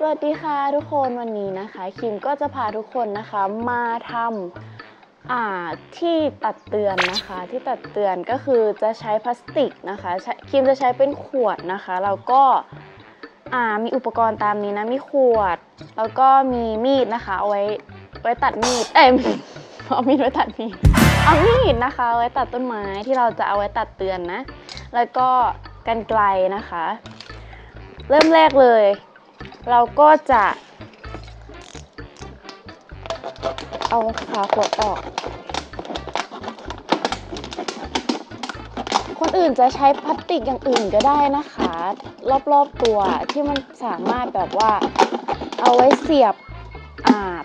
สวัสดีค่ะทุกคนวันนี้นะคะคิมก็จะพาทุกคนนะคะมาทำอ่าที่ตัดเตือนนะคะที่ตัดเตือนก็คือจะใช้พลาสติกนะคะคิมจะใช้เป็นขวดนะคะแล้วก็อ่ามีอุปกรณ์ตามนี้นะมีขวด แล้วก็มีมีดนะคะเอาไว้ไว้ตัดมีดเอ้ยเอามีดไว้ตัดมีดเอามีดนะคะไว้ตัดต้นไม้ที่เราจะเอาไว้ตัดเตือนนะ แล้วก็กันไกลนะคะ เริ่มแรกเลย เราก็จะเอาขาขวดออก คนอื่นจะใช้พลาสติกอย่างอื่นก็ได้นะคะ รอบๆตัวที่มันสามารถแบบว่าเอาไว้เสียบ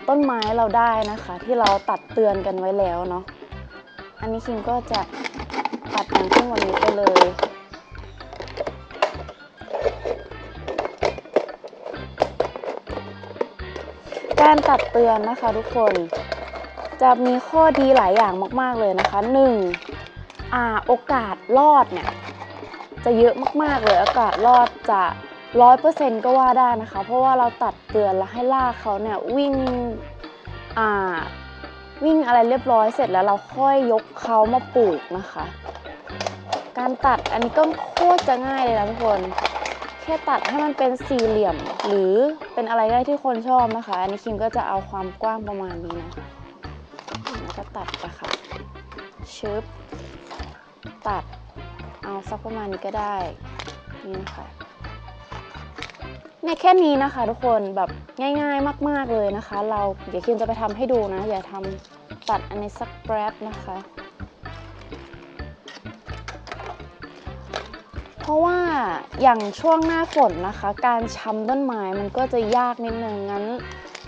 ต้นไม้เราได้นะคะ ที่เราตัดเตือนกันไว้แล้วเนาะ อันนี้คิมก็จะตัดอย่างที่วันนี้ไปเลย การตัดเตือนนะคะทุกคน จะมีข้อดีหลายอย่างมากๆเลยนะคะหนึ่งอ่าโอกาสรอดเนี่ยจะเยอะมากๆเลยโอกาสรอดจะร้อยเปอร์เซ็นต์ก็ว่าได้นะคะ เพราะว่าเราตัดเตือนแล้วให้ลากเขาเนี่ยวิ่งอ่าวิ่งอะไรเรียบร้อยเสร็จแล้วเราค่อยยกเขามาปลูกนะคะ การตัดอันนี้ก็โคตรจะง่ายเลยนะทุกคน แค่ตัดให้มันเป็นสี่เหลี่ยม หรือเป็นอะไรได้ที่คนชอบนะคะ อันนี้คิมก็จะเอาความกว้างประมาณนี้เนาะแล้วก็ตัดไปค่ะชึบตัดเอาสักประมาณนี้ก็ได้นี่นะคะเนี่ยแค่นี้นะคะ ทุกคนแบบง่ายๆมาก ๆเลยนะคะ เราเดี๋ยวคิมจะไปทำให้ดูนะ อย่าทำตัดอันนี้สักแป๊บนะคะ เพราะว่าอย่างช่วงหน้าฝนนะคะ การช้ำต้นไม้มันก็จะยากนิดนึงงั้น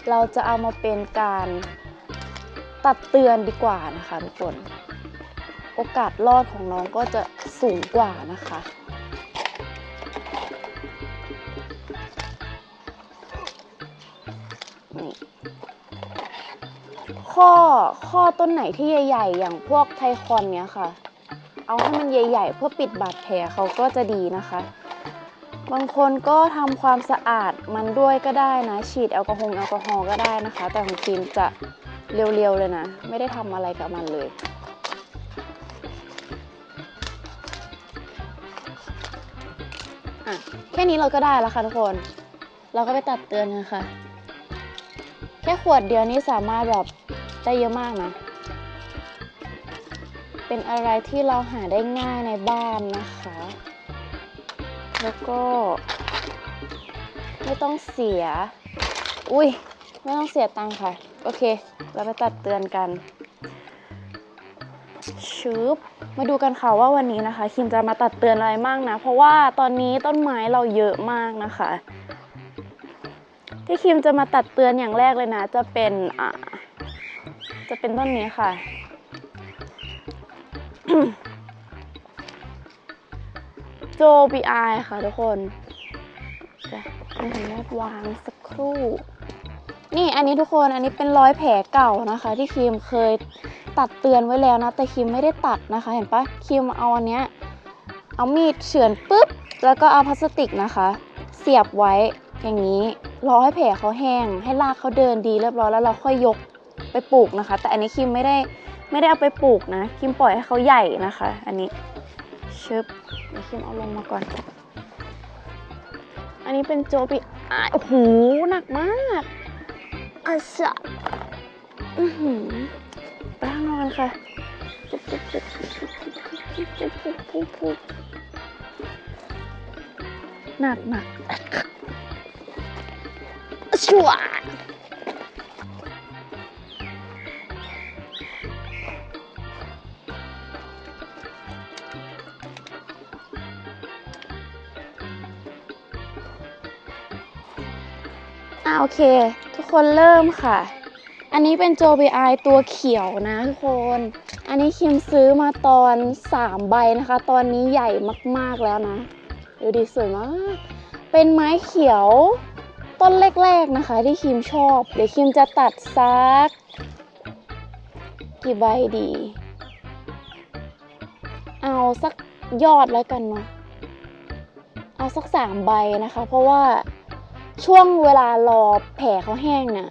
เราจะเอามาเป็นการตัดเตือนดีกว่านะคะทุกคน โอกาสรอดของน้องก็จะสูงกว่านะคะนี่ข้อข้อต้นไหนที่ใหญ่ ๆ อย่างพวกไทคอนเนี้ยค่ะ เอาให้มันใหญ่ ๆ เพื่อปิดบาดแผลเขาก็จะดีนะคะ บางคนก็ทำความสะอาดมันด้วยก็ได้นะ ฉีดแอลกอฮอล์แอลกอฮอล์ก็ได้นะคะ แต่ของทีมจะเร็วๆเลยนะ ไม่ได้ทำอะไรกับมันเลยอะแค่นี้เราก็ได้แล้วค่ะทุกคน เราก็ไปตัดเตือนนะคะ แค่ขวดเดียวนี้สามารถแบบได้เยอะมากนะ เป็นอะไรที่เราหาได้ง่ายในบ้านนะคะ แล้วก็ ไม่ต้องเสีย อุ้ยไม่ต้องเสียตังค่ะ โอเค เราไปตัดเตือนกันชืบมาดูกันค่ะว่าวันนี้นะคะ คิมจะมาตัดเตือนอะไรมั่งนะ เพราะว่าตอนนี้ต้นไม้เราเยอะมากนะคะ ที่คิมจะมาตัดเตือนอย่างแรกเลยนะ จะเป็นอ่าจะเป็นต้นนี้ค่ะ โจบีไอค่ะทุกคนเดี๋ยวให้ผมววางสักครู่ นี่อันนี้ทุกคนอันนี้เป็นรอยแผลเก่านะคะ ที่ครีมเคยตัดเตือนไว้แล้วนะ แต่ครีมไม่ได้ตัดนะคะ เห็นปะครีมเอาอันเนี้ยเอามีดเฉือนปุ๊บ แล้วก็เอาพลาสติกนะคะ เสียบไว้อย่างนี้รอให้แผลเขาแห้ง ให้รากเขาเดินดีเรียบร้อยแล้วเราค่อยยกไปปลูกนะคะ แต่อันนี้ครีมไม่ได้ ไม่ได้เอาไปปลูกนะ คิมปล่อยให้เขาใหญ่นะคะ อันนี้ชึบคิมเอาลงมาก่อน อันนี้เป็นโจปีอาโอ้โหหนักมากอาสาบอือหือไปข้างนอนค่ะหนักหนักชัว เค ทุกคนเริ่มค่ะ อันนี้เป็นโจบีไอตัวเขียวนะทุกคน อันนี้คิมซื้อมาตอน 3 ใบนะคะ ตอนนี้ใหญ่มากๆแล้วนะ ดูดีสวยมาก เป็นไม้เขียวต้นแรกๆนะคะ ที่คิมชอบ เดี๋ยวคิมจะตัดซัก กี่ใบดี เอาสักยอดแล้วกันเนาะเอาสักสามใบนะคะ เพราะว่า ช่วงเวลารอแผลเขาแห้งเนี่ย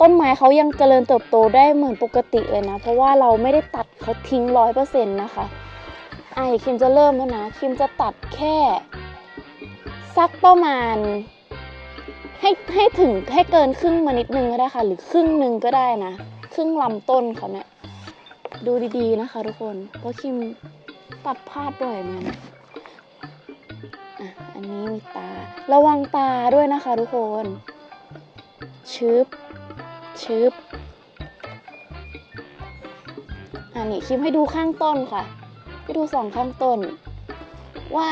ต้นไม้เขายังเจริญเติบโตได้เหมือนปกติเลยนะ เพราะว่าเราไม่ได้ตัดเขาทิ้งร้อยเปอร์เซ็นต์นะคะไอคิมจะเริ่มแล้วนะคิมจะตัดแค่สักประมาณ ให้ให้ถึงให้เกินครึ่งมานิดนึงก็ได้ค่ะ หรือครึ่งหนึ่งก็ได้นะ ครึ่งลำต้นเขาเนี่ยดูดีๆนะคะทุกคนเพราะคิมตัดพลาดบ่อยเหมือนกัน อะอันนี้มีตา ระวังตาด้วยนะคะทุกคนชึบชึบอันนี้คิมให้ดูข้างต้นค่ะ ให้ดูสองข้างต้น ว่า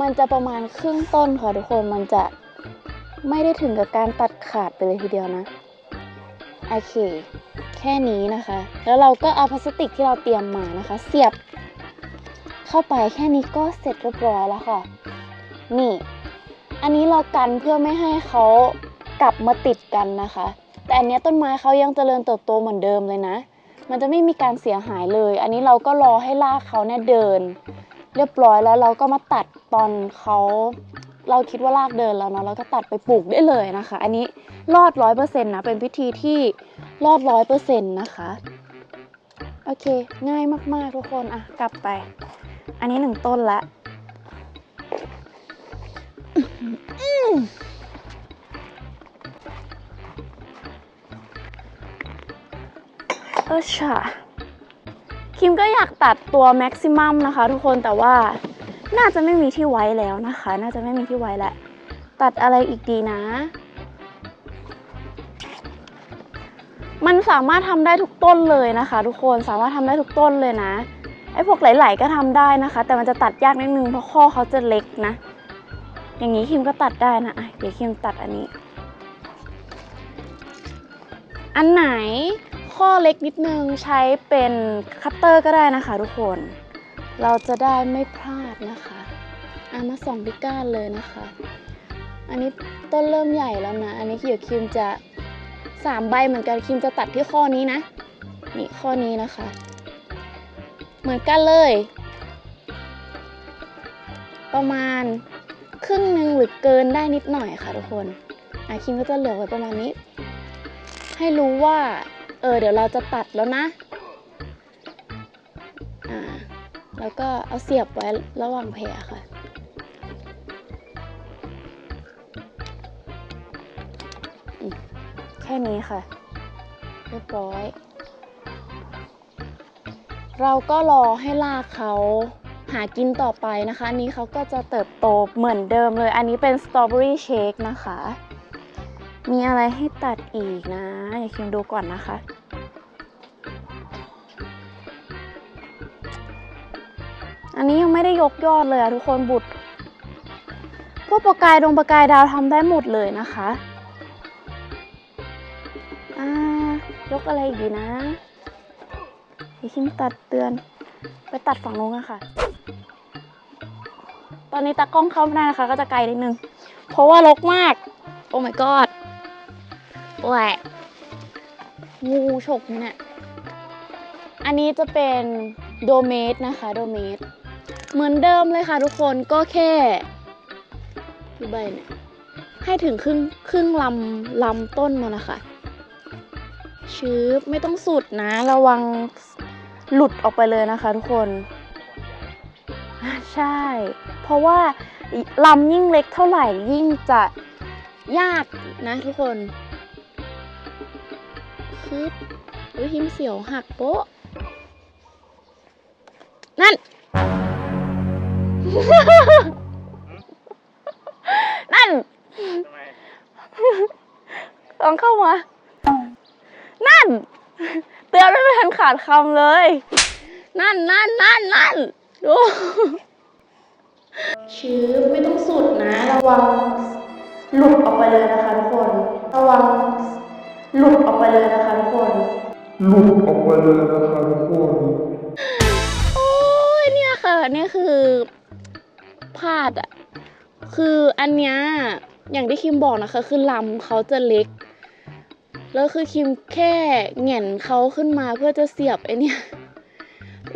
มันจะประมาณครึ่งต้นค่ะทุกคนมันจะไม่ได้ถึงกับการตัดขาดไปเลยทีเดียวนะ โอเค แค่นี้นะคะ แล้วเราก็เอาพลาสติกที่เราเตรียมมานะคะ เสียบ เข้าไปแค่นี้ก็เสร็จเรียบร้อยแล้วค่ะ นี่ อันนี้เรากันเพื่อไม่ให้เขากลับมาติดกันนะคะ แต่อันนี้ต้นไม้เขายังเจริญเติบโตเหมือนเดิมเลยนะ มันจะไม่มีการเสียหายเลย อันนี้เราก็รอให้รากเขาเนี่ยเดิน เรียบร้อยแล้วเราก็มาตัดตอนเขาเราคิดว่ารากเดินแล้วเนาะเราก็ตัดไปปลูกได้เลยนะคะ อันนี้รอดร้อยเปอร์เซ็นต์นะเป็นพิธีที่รอดร้อยเปอร์เซ็นต์นะคะ โอเค ง่ายมากๆทุกคน อะ กลับไป อันนี้หนึ่งต้นละเออช่ะคิมก็อยากตัดตัวแม็กซิมัมนะคะ ทุกคนแต่ว่าน่าจะไม่มีที่ไว้แล้วนะคะ น่าจะไม่มีที่ไว้แล้วตัดอะไรอีกดีนะ มันสามารถทำได้ทุกต้นเลยนะคะ ทุกคนสามารถทำได้ทุกต้นเลยนะ อ้พวกไหลๆก็ทำได้นะคะ แต่มันจะตัดยากนิดนึงเพราะข้อเขาจะเล็กนะ อย่างนี้คิมก็ตัดได้นะเดี๋ยวคิมตัดอันนี้ อันไหนข้อเล็กนิดนึงใช้เป็นคัตเตอร์ก็ได้นะคะ ทุกคน เราจะได้ไม่พลาดนะคะอะมาส่องที่ก้านเลยนะคะ อันนี้ต้นเริ่มใหญ่แล้วนะ อันนี้เดี๋ยวคิมจะสามใบเหมือนกันคิมจะตัดที่ข้อนี้นะ นี่ข้อนี้นะคะ เหมือนกันเลย ประมาณครึ่งหนึ่งหรือเกินได้นิดหน่อยค่ะทุกคนอาคิมก็จะเหลือไว้ประมาณนี้ ให้รู้ว่า เออเดี๋ยวเราจะตัดแล้วนะ อ่า แล้วก็เอาเสียบไว้ระหว่างแผลค่ะแค่นี้ค่ะ เรียบร้อย เราก็รอให้รากเขาหากินต่อไปนะคะ อันนี้เขาก็จะเติบโตเหมือนเดิมเลย อันนี้เป็นสตรอเบอรี่เชคนะคะ มีอะไรให้ตัดอีกนะอย่าคิมดูก่อนนะคะ อันนี้ยังไม่ได้ยกยอดเลยอะทุกคนบุตร พวกประกายดวงประกายดาวทำได้หมดเลยนะคะ อ่ายกอะไรอีกนะ เดี๋ยวคิมตัดเตือน ไปตัดฝั่งนู้นกันค่ะ ตอนนี้ตากล้องเข้าไม่ได้นะคะ ก็จะไกลนิดนึง เพราะว่ารกมาก โอ้ my god แหวะงูฉกเนี่ย อันนี้จะเป็นโดเมสนะคะ โดเมส เหมือนเดิมเลยค่ะทุกคน ก็แค่กี่ใบเนี่ย ให้ถึงครึ่งครึ่งลำลำต้นมานะคะชืบไม่ต้องสุดนะ ระวัง หลุดออกไปเลยนะคะทุกคนอ่าใช่ เพราะว่าลำยิ่งเล็กเท่าไหร่ยิ่งจะยากนะทุกคนคือวิหิมเสียวหักโป๊ะ นั่น นั่นทำไมลองเข้ามา นั่น เตือนไม่ทันขาดคำเลย นั่นนั่นนั่นนั่นดูชื้อไม่ต้องสุดนะ ระวังหลุดออกไปเลยนะคะทุกคน ระวังหลุดออกไปเลยนะคะทุกคนหลุดออกไปเลยนะคะทุกคนโอ้ยเนี่ยค่ะเนี่ยคือพลาดอะคืออันเนี้ยอย่างที่คิมบอกนะคะ คือลำเขาจะเล็ก แล้วคือคิมแค่แหง่นเขาขึ้นมาเพื่อจะเสียบไอเนี่ย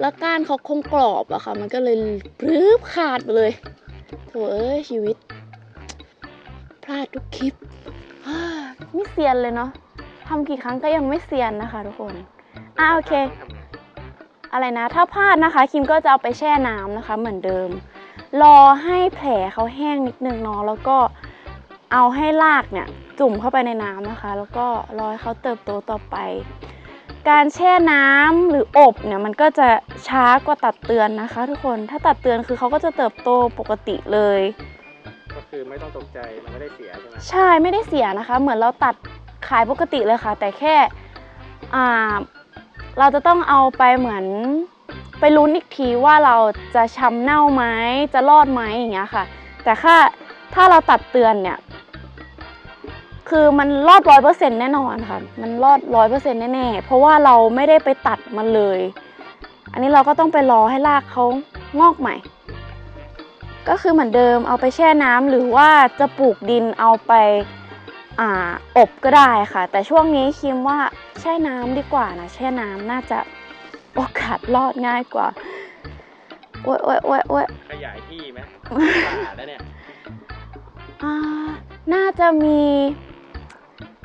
แล้วก้านเขาคงกรอบอะค่ะ มันก็เลยปรื้บขาดไปเลยโถเอ้ยชีวิต พลาดทุกคลิปไม่เซียนเลยเนาะทำกี่ครั้งก็ยังไม่เซียนนะคะ ทุกคนอ่าโอเคองทำไงอะไรนะ ถ้าพลาดนะคะ คิมก็จะเอาไปแช่น้ำนะคะ เหมือนเดิม รอให้แผลเขาแห้งนิดนึงเนาะแล้วก็ เอาให้รากเนี่ยจุ่มเข้าไปในน้ำนะคะ แล้วก็รอให้เขาเติบโตต่อไป การแช่น้ำหรืออบเนี่ยมันก็จะช้ากว่าตัดเตือนนะคะ ทุกคนถ้าตัดเตือนคือเขาก็จะเติบโตปกติเลย ก็คือไม่ต้องตกใจมันไม่ได้เสียใช่ไหมใช่ไม่ได้เสียนะคะ เหมือนเราตัดขายปกติเลยค่ะ แต่แค่อ่าเราจะต้องเอาไปเหมือนไปลุ้นอีกทีว่าเราจะช้ำเน่าไหมจะรอดไหมอย่างเงี้ยค่ะ แต่ถ้าถ้าเราตัดเตือนเนี่ย คือมันรอดร้อยเปอร์เซ็นต์แน่นอนค่ะ มันรอดร้อยเปอร์เซ็นต์แน่ๆ เพราะว่าเราไม่ได้ไปตัดมันเลย อันนี้เราก็ต้องไปรอให้รากเขางอกใหม่ ก็คือเหมือนเดิมเอาไปแช่น้ำหรือว่าจะปลูกดินเอาไปอ่าอบก็ได้ค่ะ แต่ช่วงนี้คิมว่าแช่น้ำดีกว่านะแช่น้ำน่าจะโอกาสรอดง่ายกว่าโอ๊ยโอ๊ยโอ๊ยโอ๊ยขยายที่ไหมป่าแล้วเนี่ยอ่าน่าจะมี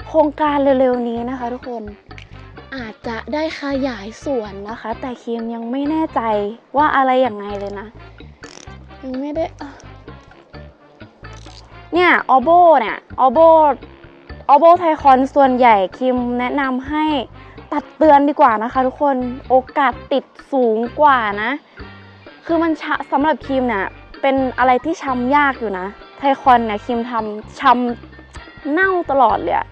โครงการเร็วๆนี้นะคะทุกคนอาจจะได้ขยายส่วนนะคะ แต่คิมยังไม่แน่ใจว่าอะไรอย่างไงเลยนะ ยังไม่ได้เนี่ยออโบเนี่ยออโบออโบไทคอนส่วนใหญ่คิมแนะนำให้ตัดเตือนดีกว่านะคะ ทุกคนโอกาสติดสูงกว่านะ คือมันชะสำหรับคิมเนี่ยเป็นอะไรที่ช้ำยากอยู่นะ ไทคอนเนี่ยคิมทำช้ำเน่าตลอดเลยอะ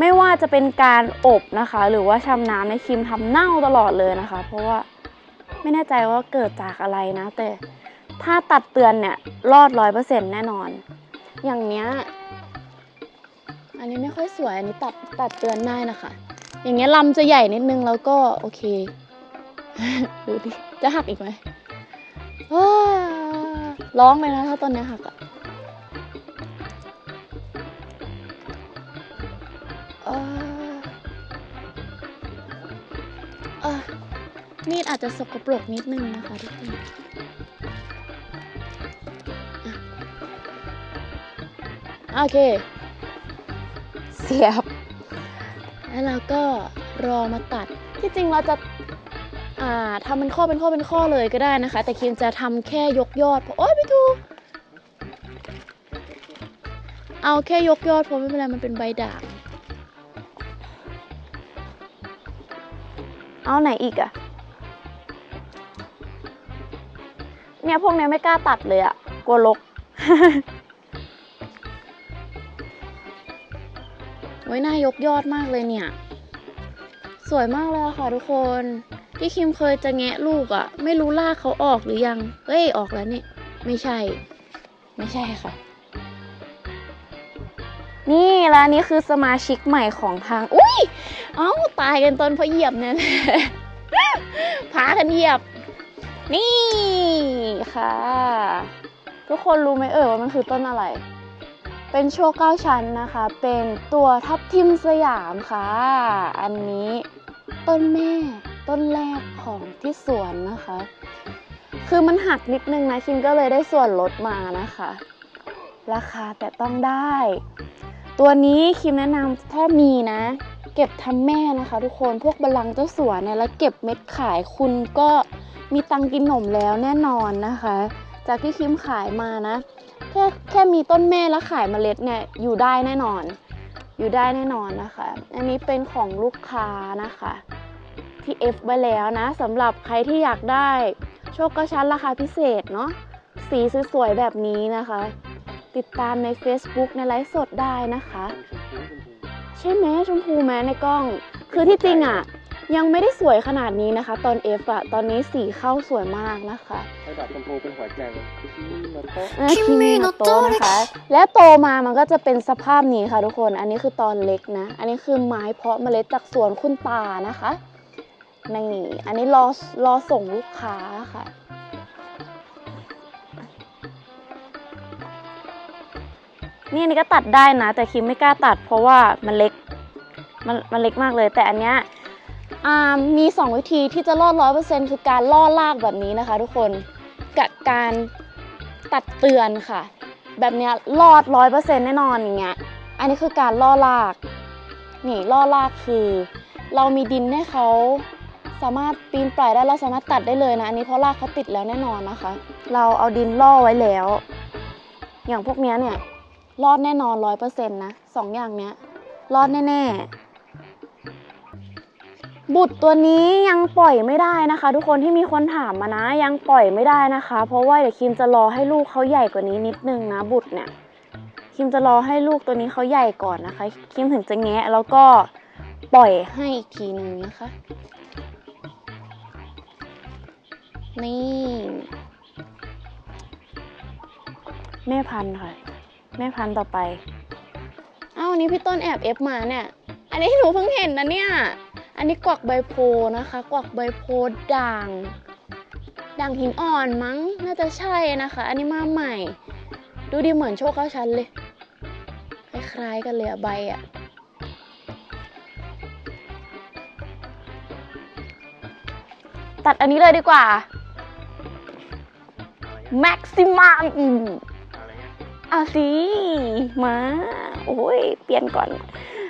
ไม่ว่าจะเป็นการอบนะคะ หรือว่าช้ำน้ำในยคิมทำเน่าตลอดเลยนะคะ เพราะว่าไม่แน่ใจว่าเกิดจากอะไรนะ แต่ถ้าตัดเตือนเนี่ยรอดร้อยเปอร์เซ็นต์แน่นอน อย่างเนี้ยอันนี้ไม่ค่อยสวยอันนี้ตัดตัดเตือนได้นะคะ อย่างเงี้ยลำจะใหญ่นิดนึงแล้วก็โอเค ดูดิจะหักอีกไหมร้องเลยนะถ้าตอนเนี้ยหักอะ มีดอาจจะสกปรกนิดนึงนะคะทุกคนอะโอเค เสียบ แล้วเราก็รอมาตัด ที่จริงเราจะอ่าทำเป็นข้อเป็นข้อเป็นข้อเลยก็ได้นะคะ แต่คิมจะทำแค่ยกยอดเพราะโอ๊ยไม่ถูเอาแค่ยกยอดเพราะไม่เป็นไรมันเป็นใบด่าง เอาไหนอีกอะเนี่ยพวกเนี้ยไม่กล้าตัดเลยอะกลัวลกไว้น้ายกยอดมากเลยเนี่ย สวยมากเลยค่ะทุกคน ที่คิมเคยจะแงะลูกอะ่ะไม่รู้ลากเขาออกหรือยัง เอ้ยออกแล้วนี่ ไม่ใช่ ไม่ใช่ค่ะ นี่แล้วอันนี้คือสมาชิกใหม่ของทาง อุ้ย เอ้าตายกันตอนเพอเหยียบเนี่ยพากันเหยียบ นี่ค่ะ ทุกคนรู้ไหมเอ่ยว่ามันคือต้นอะไร เป็นโชว์เก้าชั้นนะคะ เป็นตัวทับทิมสยามค่ะ อันนี้ต้นแม่ต้นแรกของที่สวนนะคะ คือมันหักนิดนึงนะคิมก็เลยได้ส่วนลดมานะคะ ราคาแต่ต้องได้ ตัวนี้คิมแนะนำถ้ามีนะ เก็บทำแม่นะคะ ทุกคนพวกบาลังเจ้าสัวเนี่ยแล้วเก็บเม็ดขายคุณก็มีตังกินหนมแล้วแน่นอนนะคะ จากที่คิมขายมานะ แค่แค่มีต้นแม่แล้วขายเมล็ดเนี่ยอยู่ได้แน่นอน อยู่ได้แน่นอนนะคะ อันนี้เป็นของลูกค้านะคะที่ F ไว้แล้วนะสำหรับใครที่อยากได้ โชคกระชั้นราคาพิเศษเนาะสีสวยๆแบบนี้นะคะ ติดตามใน Facebook ในไลฟ์สดได้นะคะ ใช่ไหมชมพูแม้ในกล้อง คือที่จริงอะ่ะ ยังไม่ได้สวยขนาดนี้นะคะ ตอน F อะตอนนี้สีเข้าสวยมากนะคะให้ดอกชมพูเป็นหัวใจที่โนโต้นะคิมิโนโตะนะคะ และโตมามันก็จะเป็นสภาพนี้ค่ะทุกคน อันนี้คือตอนเล็กนะ อันนี้คือไม้เพาะเมล็ดจากสวนคุณตานะคะนี่อันนี้รอรอส่งลูกค้าค่ะ นี่อันนี้ก็ตัดได้นะ แต่คิมไม่กล้าตัด เพราะว่ามันเล็ก มันมันเล็กมากเลย แต่อันเนี้ยมี 2 วิธีที่จะรอดร้อยเปอร์เซ็นคือการล่อลากแบบนี้นะคะ ทุกคนกับการตัดเตือนค่ะ แบบเนี้ยรอดร้อยเปอร์เซ็นต์แน่นอนอย่างเงี้ยอันนี้คือการล่อลากนี่ล่อลากคือ เรามีดินให้เขาสามารถปีนป่ายได้เราสามารถตัดได้เลยนะอันนี้เพราะรากเขาติดแล้วแน่นอนนะคะ เราเอาดินล่อไว้แล้ว อย่างพวกเนี้ยเนี่ย รอดแน่นอนร้อยเปอร์เซ็นต์นะสองอย่างเนี้ย รอดแน่ๆ บุตรตัวนี้ยังปล่อยไม่ได้นะคะ ทุกคนที่มีคนถามมานะ ยังปล่อยไม่ได้นะคะ เพราะว่าเดี๋ยวคิมจะรอให้ลูกเขาใหญ่กว่านี้นิดนึงนะบุตรเนี่ย คิมจะรอให้ลูกตัวนี้เขาใหญ่ก่อนนะคะ คิมถึงจะแงะแล้วก็ปล่อยให้อีกทีหนึ่งนะคะ นี่ แม่พันธุ์ค่ะ แม่พันธุ์ต่อไป เอ้าอันนี้พี่ต้นแอบเอฟมาเนี่ย อันนี้หนูเพิ่งเห็นนะเนี่ย อันนี้กวักใบโพนะคะ กวักใบโพด่าง ด่างหินอ่อนมั้ง น่าจะใช่นะคะ อันนี้มาใหม่ ดูดีเหมือนโชคเก้าชั้นเลย คล้ายๆกันเลยอะใบอะตัดอันนี้เลยดีกว่าอะไรเงี้ เอาสิมา โอ้ยเปลี่ยนก่อน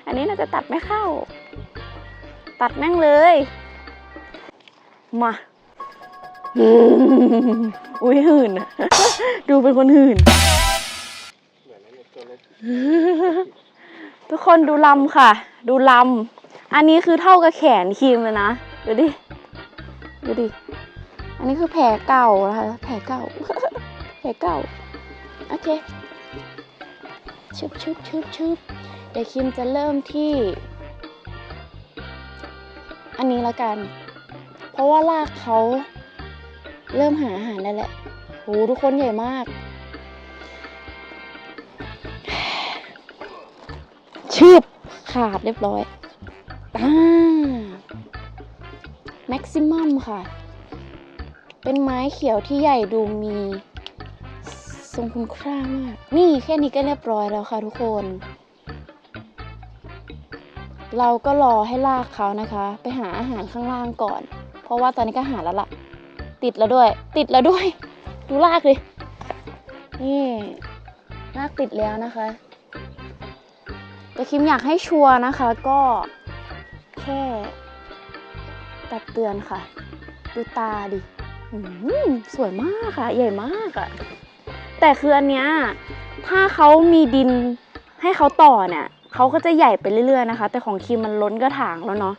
อันนี้น่าจะตัดไม่เข้า ตัดแม่งเลย มาอุ้ยหื่นดูเป็นคนหื่นทุกคนดูลำค่ะ ดูลำอันนี้คือเท่ากับแขนครีมเลยนะ ดูดิ ดูดิ อันนี้คือแผลเก่านะคะแผลเก่า แผลเก่า โอเค ชึบชึบชึบชึบเดี๋ยวคิมจะเริ่มที่ อันนี้ละกัน เพราะว่าลากเขาเริ่มหาอาหารได้แหละโหทุกคนใหญ่มากชืบขาดเรียบร้อยอ่าแม็กซิมัมค่ะ เป็นไม้เขียวที่ใหญ่ดูมี ทรงคุณค่ามาก นี่แค่นี้ก็เรียบร้อยแล้วค่ะทุกคน เราก็รอให้ลากเขานะคะ ไปหาอาหารข้างล่างก่อน เพราะว่าตอนนี้ก็หาแล้วล่ะ ติดแล้วด้วย ติดแล้วด้วย ดูลากดินี่ลากติดแล้วนะคะแต่คิมอยากให้ชัวร์นะคะก็แค่ตัดเตือนค่ะ ดูตาดิอืมสวยมากค่ะ ใหญ่มากอะ แต่คืออันเนี้ยถ้าเขามีดินให้เขาต่อเนี่ยเขาก็จะใหญ่ไปเรื่อยๆนะคะ แต่ของคิมมันล้นกระถางแล้วเนาะ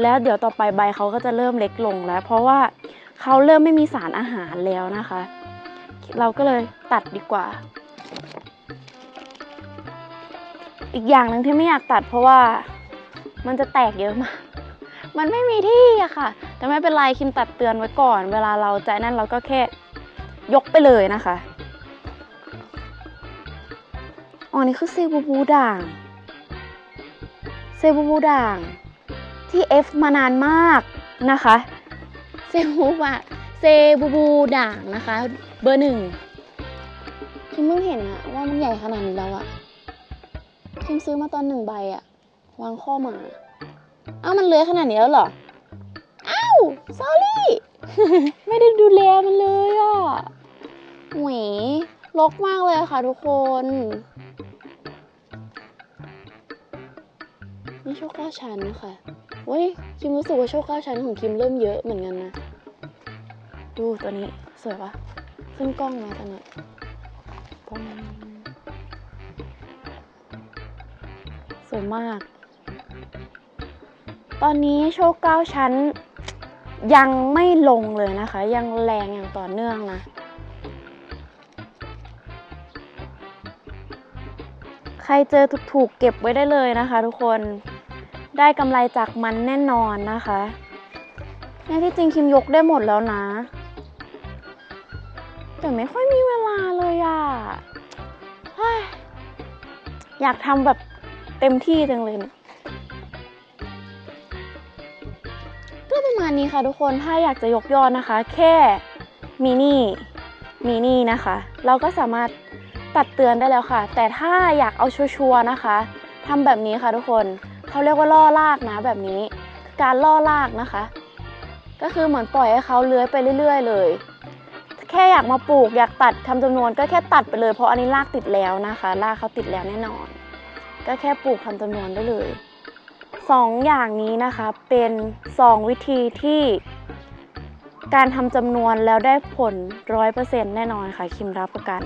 แล้วเดี๋ยวต่อไปใบเขาก็จะเริ่มเล็กลงแล้ว เพราะว่าเขาเริ่มไม่มีสารอาหารแล้วนะคะ เราก็เลยตัดดีกว่า อีกอย่างหนึ่งที่ไม่อยากตัดเพราะว่ามันจะแตกเยอะมาก มันไม่มีที่อะค่ะ แต่ไม่เป็นไรคิมตัดเตือนไว้ก่อน เวลาเราใจนั่นเราก็แค่ยกไปเลยนะคะ อ๋อนี่คือเซบูบูด่าง เซบูบูด่าง ที่ F มานานมากนะคะ เซบูบะเซบูบูด่างนะคะ เบอร์หนึ่งคิมเพิ่งเห็นอะว่ามันใหญ่ขนาดนี้แล้วอะคิมซื้อมาตอนหนึ่งใบอะวางข้อมา เอ้ามันเลื้อยขนาดนี้แล้วเหรอ อ้าว sorry ไม่ได้ดูแลมันเลยอะหวยรกมากเลยค่ะทุกคน นี่โชคเก้าชั้นค่ะเว้ยคิมรู้สึกว่าโชคเก้าชั้นของคิมเริ่มเยอะเหมือนกันนะ ดูตัวนี้สวยปะขึ้นกล้องนะตัวเนี้ปองสวยมาก ตอนนี้โชคเก้าชั้น ยังไม่ลงเลยนะคะ ยังแรงอย่างต่อเนื่องนะใครเจอถูกๆเก็บไว้ได้เลยนะคะทุกคน ได้กำไรจากมันแน่นอนนะคะเนี่ยที่จริงคิมยกได้หมดแล้วนะ แต่ไม่ค่อยมีเวลาเลยอะเฮ้ยอยากทำแบบเต็มที่จังเลยก็ประมาณนี้ค่ะทุกคนถ้าอยากจะยกยอดนะคะ แค่มินี่มินี่นะคะ เราก็สามารถตัดเตือนได้แล้วค่ะ แต่ถ้าอยากเอาชัวร์นะคะทำแบบนี้ค่ะทุกคน เขาเรียกว่าล่อลากนะแบบนี้ การล่อลากนะคะ ก็คือเหมือนปล่อยให้เขาเลื้อยไปเรื่อย ๆ เลย แค่อยากมาปลูกอยากตัดทำจำนวนก็แค่ตัดไปเลย เพราะอันนี้รากติดแล้วนะคะรากเขาติดแล้วแน่นอน ก็แค่ปลูกทำจำนวนได้เลยสองอย่างนี้นะคะเป็นสองวิธีที่การทำจำนวนแล้วได้ผลร้อยเปอร์เซ็นต์แน่นอนค่ะ คิมรับประกัน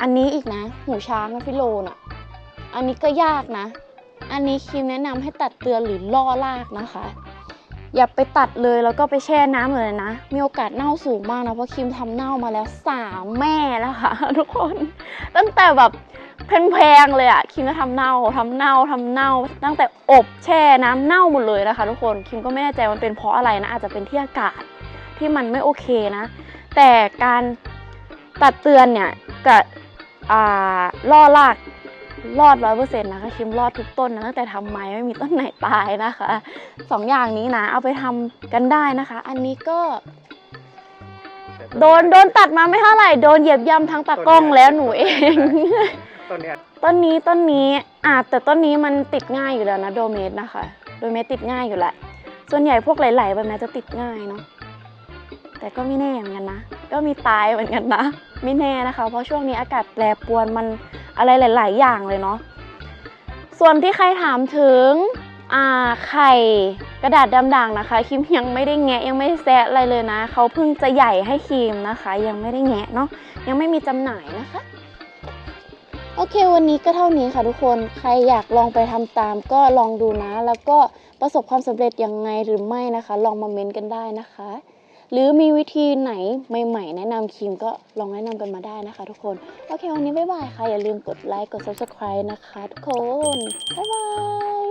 อันนี้อีกนะ หูช้างนะพี่โลน่ะ อันนี้ก็ยากนะ อันนี้คิมแนะนำให้ตัดเตือนหรือล่อลากนะคะ อย่าไปตัดเลยแล้วก็ไปแช่น้ำเลยนะ มีโอกาสเน่าสูงมากนะเพราะคิมทำเน่ามาแล้วสามแม่แล้วค่ะทุกคน ตั้งแต่แบบแพงๆเลยอะคิมก็ทำเน่าทำเน่าทำเน่า ตั้งแต่อบแช่น้ำเน่าหมดเลยนะคะ ทุกคนคิมก็ไม่แน่ใจมันเป็นเพราะอะไรนะอาจจะเป็นที่อากาศที่มันไม่โอเคนะ แต่การตัดเตือนเนี่ยกับอ่าล่อลาก รอดร้อยเปอร์เซ็นต์นะคะคิมรอดทุกต้นนะตั้งแต่ทำไม้ไม่มีต้นไหนตายนะคะสองอย่างนี้นะเอาไปทำกันได้นะคะ อันนี้ก็แต่โดนโดนตัดมาไม่เท่าไหร่โดนเหยียบย่ำทั้งตากล้องแล้วหนูเอง ต้นเนี้ยต้นนี้ต้นนี้อาจแต่ต้นนี้มันติดง่ายอยู่แล้วนะโดเมสนะคะ โดเมสติดง่ายอยู่แหละส่วนใหญ่พวกไหลๆแบบนี้จะติดง่ายเนาะ แต่ก็ไม่แน่เหมือนกันนะ ก็มีตายเหมือนกันนะ ไม่แน่นะคะ เพราะช่วงนี้อากาศแปรปรวนมันอะไรหลาย ๆ อย่างเลยเนาะ ส่วนที่ใครถามถึงไข่กระดาษดำด่างนะคะ คิมยังไม่ได้แงะยังไม่ได้แซะอะไรเลยนะ เขาเพิ่งจะใหญ่ให้คิมนะคะ ยังไม่ได้แงะเนาะยังไม่มีจำหน่ายนะคะ โอเควันนี้ก็เท่านี้ค่ะทุกคนใครอยากลองไปทำตามก็ลองดูนะ แล้วก็ประสบความสำเร็จยังไงหรือไม่นะคะ ลองมาเม้นต์กันได้นะคะ หรือมีวิธีไหนใหม่ๆ แนะนำคิมก็ลองแนะนำกันมาได้นะคะทุกคน โอเค วันนี้บ๊ายบายค่ะ อย่าลืมกดไลค์กด subscribe นะคะทุกคน บ๊ายบาย